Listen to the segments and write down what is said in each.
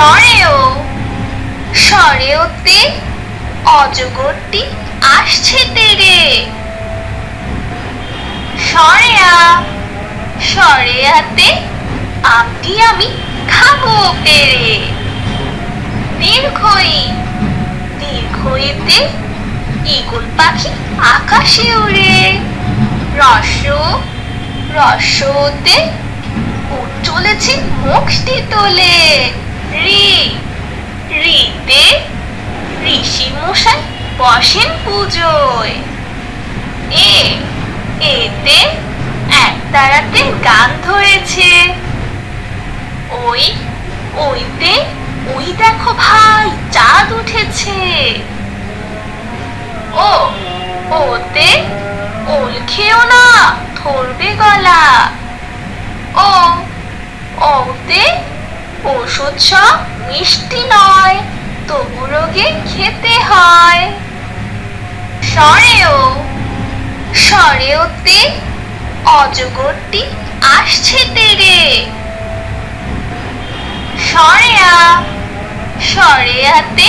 সরেও, সরেওতে অজগরটি আসছে তেরে। সরেয়া, সরেয়াতে আমটি আমি খাব পেরে দীর্ঘই, দীর্ঘইতে ইগল পাখি আকাশে উড়ে। রস্য, রস্যতে উঠ চলেছে মুখটি তোলে। ঋষি মশাই বসেন পুজোয়। এ, এতে এক তারাতে গান ধরেছে। ওই, ওইতে, ওই দেখো ভাই, চাঁদ উঠেছে। ও, ওতে, ওল খেও না, ধরবে গলা। ও, ওতে ওষুধ সব মিষ্টি নয়, তবু রোগে খেতে হয়। সরেও, সরেওতে অজগরটি আসছে তেরে। সরেয়া, সরেয়াতে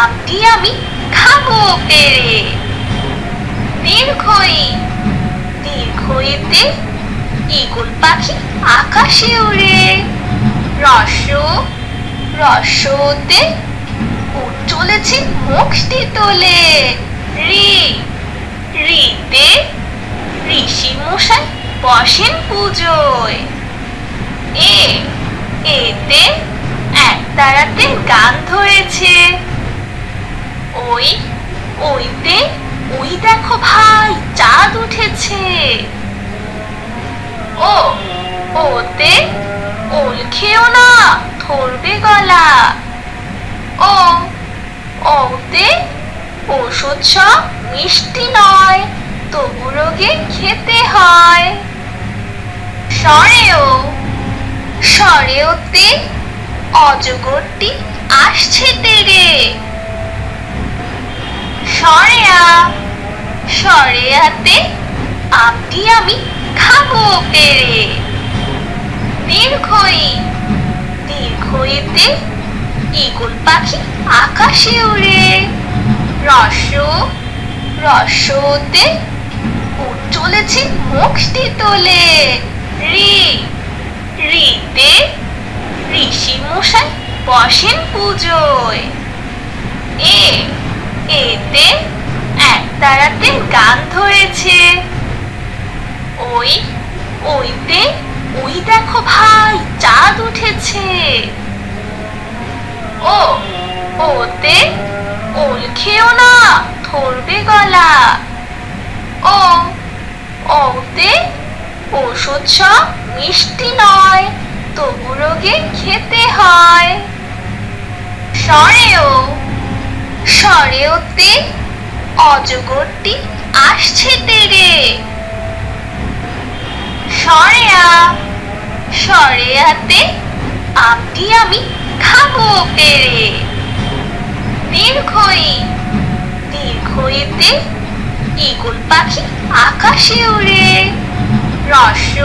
আমটি আমি খাব পেরে দীর্ঘই, দীর্ঘইতে ইগল পাখি আকাশে উড়ে রস্য রস্যতে উঠ চলেছে মুখটি তোলে। রি, রিতে ঋষি মশাই বসেন পুজোয়। এ, এতে এক তারাতে গান ধরেছে। ওই, ওইতে, ওই দেখো ভাই, চাঁদ উঠেছে। ও, ওতে ওল খেও না ধরবে গলা ও ওতে ওষুধ সব মিষ্টি নয় তবু রোগে খেতে হয় সরেও সরেওতে অজগরটি আসছে তেরে সরেয়া সরেয়াতে আমটি আমি খাব পেরে দীর্ঘই দীর্ঘইতে ইগল পাখি আকাশে উড়ে রস রস্যতে উঠ চলেছে মুখটি তোলে। রি, রিতে ঋষি মশাই বসেন পুজোয়। এ, এতে এক তারাতে গান ধরেছে। ওই, ওইতে, ওই দেখো ভাই, চাঁদ উঠেছে। ও, ওতে ওল খেও না, ধরবে গলা। ও, ওতে ওষুধ সব মিষ্টি নয়, তবু রোগে খেতে হয়। সরেও, সরেওতে অজগরটি আসছে তেরে। সরেয়া, সরেয়াতে আমটি আমি খাব পেরে দীর্ঘই, দীর্ঘইতে ইগল পাখি আকাশে উড়ে রস্য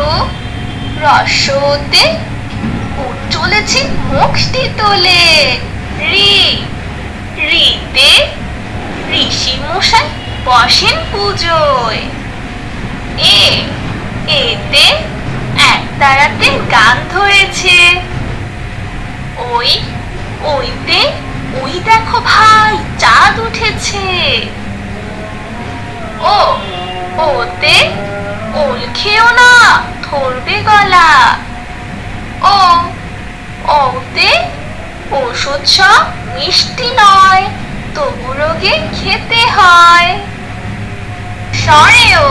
রস্যতে উঠ চলেছে মুখটি তোলে। রি, রিতে ঋষি মশাই বসেন পুজোয়। এ, এতে এক গান ধরেছে। ওই ওইতে ওই দেখো ভাই, চাঁদ উঠেছে। ও ওতে ওল খেও না, ধরবে গলা। ও ওতে ওষুধ সব মিষ্টি নয়, তবু রোগে খেতে হয়। সরেও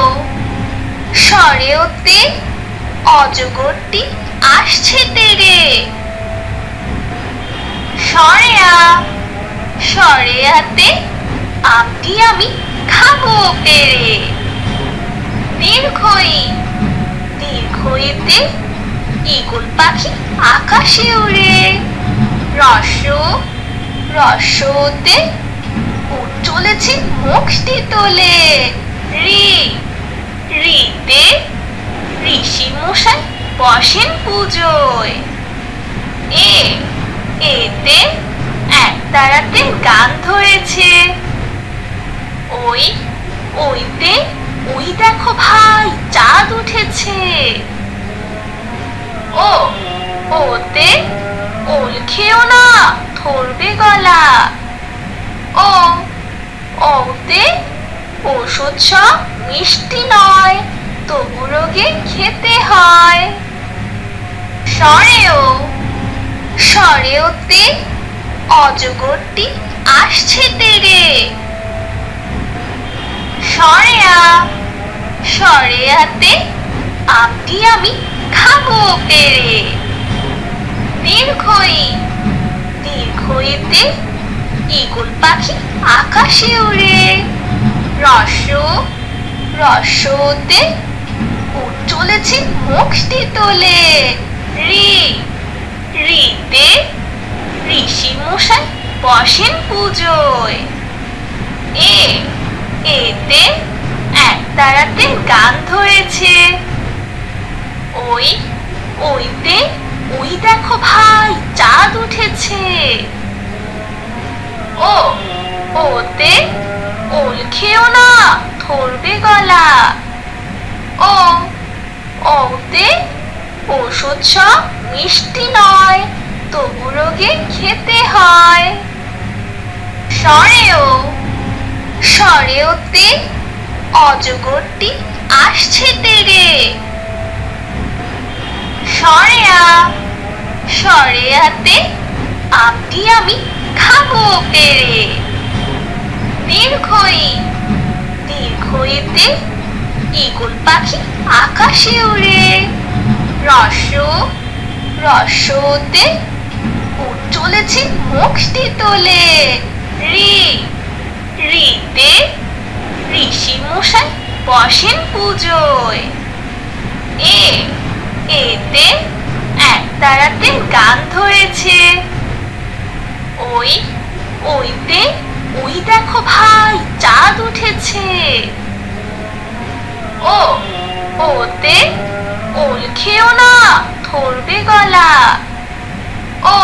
সরেওতে অজগরটি আসছে তেরে। সরেয়া। সরেয়াতে আমটি আমি খাব পেরে। দীর্ঘই, দীর্ঘইতে ইগল পাখি আকাশে উড়ে। রস্য রস্যতে উঠ চলেছে মুখটি তোলে। রি, রিতে ঋষি মশাই বসেন পুজোয়। এ এ ধরেছে। ওই, ওইতে, ওই দেখো ভাই, চাঁদ উঠেছে। ও, ওতে, ওল খেও না, ধরবে গলা। ও, ওতে, ওষুধ সব মিষ্টি নয়, তবু রোগে খেতে হয়। সরেও সরেওতে অজগরটি আসছে তেরে। সরেয়া, সরেয়াতে আমটি আমি খাব পেরে দীর্ঘই দীর্ঘইতে ইগল পাখি আকাশে উড়ে। রস্য রস্যতে উঠ চলেছে মুখটি তোলে। রি রিতে ঋষি মশাই বসেন পুজোয়। এ, এতে এক তারাতে গান ধরেছে। ওই, ওইতে, ওই দেখো ভাই, চাঁদ উঠেছে। ও, ওতে ওল খেও না, ধরবে গলা। ও, ওতে ওষুধ সব মিষ্টি নয়, তবু রোগে খেতে হয়। সরেও সরেওতে অজগরটি আসছে তেরে। সরেয়া সরেয়াতে আমটি আমি খাব পেরে দীর্ঘই দীর্ঘইতে ইগল পাখি আকাশে উড়ে। রস্য রস্যতে উঠ চলেছে মুখটি তোলে। রি, রিতে ঋষি মশাই বসেন পুজোয়। এ, এতে এক তারাতে গান ধরেছে। ওই, ওইতে, ওই দেখো ভাই, চাঁদ উঠেছে। ও, ওতে খেও না ধরবে গলা। ও,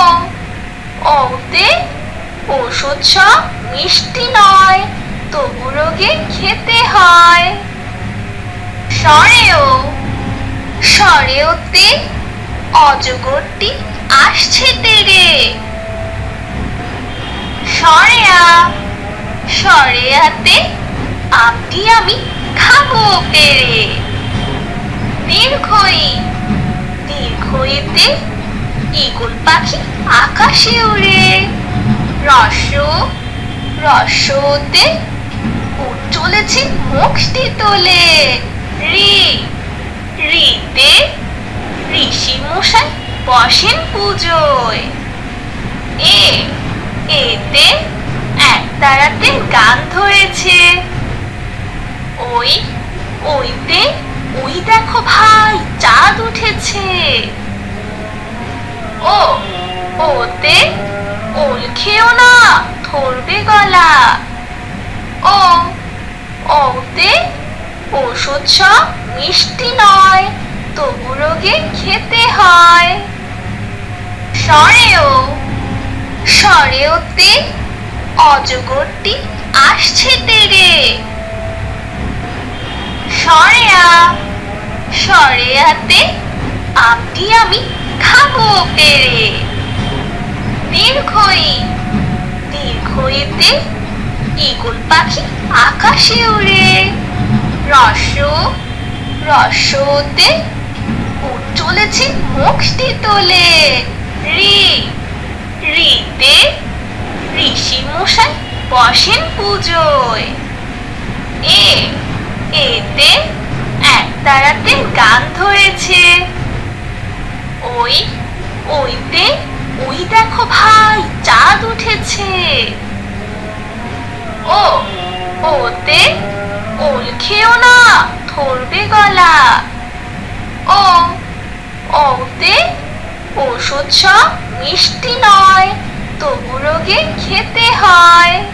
ওতে ওষুধ সব মিষ্টি নয়, তবু রোগে খেতে হয়। সরেও, সরেওতে অজগরটি আসছে তেরে। সরেয়া, সরেয়াতে আমটি আমি খাব পেরে দীর্ঘই, দীর্ঘইতে ইগল পাখি আকাশে উড়ে রস্য রস্যতে উঠ চলেছে মুখটি তোলে। রি, রিতে ঋষি মশাই বসেন পুজোয়। এ, এতে এক তারাতে গান ধরেছে। ওই, ওইতে ওই দেখো ভাই, চাঁদ উঠেছে। ও, ওতে ওল খেও না, ধরবে গলা। ও, ওতে ওষুধ সব মিষ্টি নয়, তবু রোগে খেতে হয়। সরেও, সরেওতে অজগরটি আসছে তেরে। সরেয়া, সরেয়াতে আমটি আমি খাব পেরে। দীর্ঘই, দীর্ঘইতে ইগল পাখি আকাশে উড়ে। রস্য রস্যতে উঠ চলেছে মুখটি তোলে। রি, রিতে ঋষি মশাই বসেন পুজোয়। এ এতে এক তারাতে গান ধরেছে। ওই, ওইতে, ওই দেখো ভাই, চাঁদ উঠেছে। ও, ওতে, ওল খেও না, ধরবে গলা। ও, ওতে, ওষুধ সব মিষ্টি নয়, তবু রোগে খেতে হয়।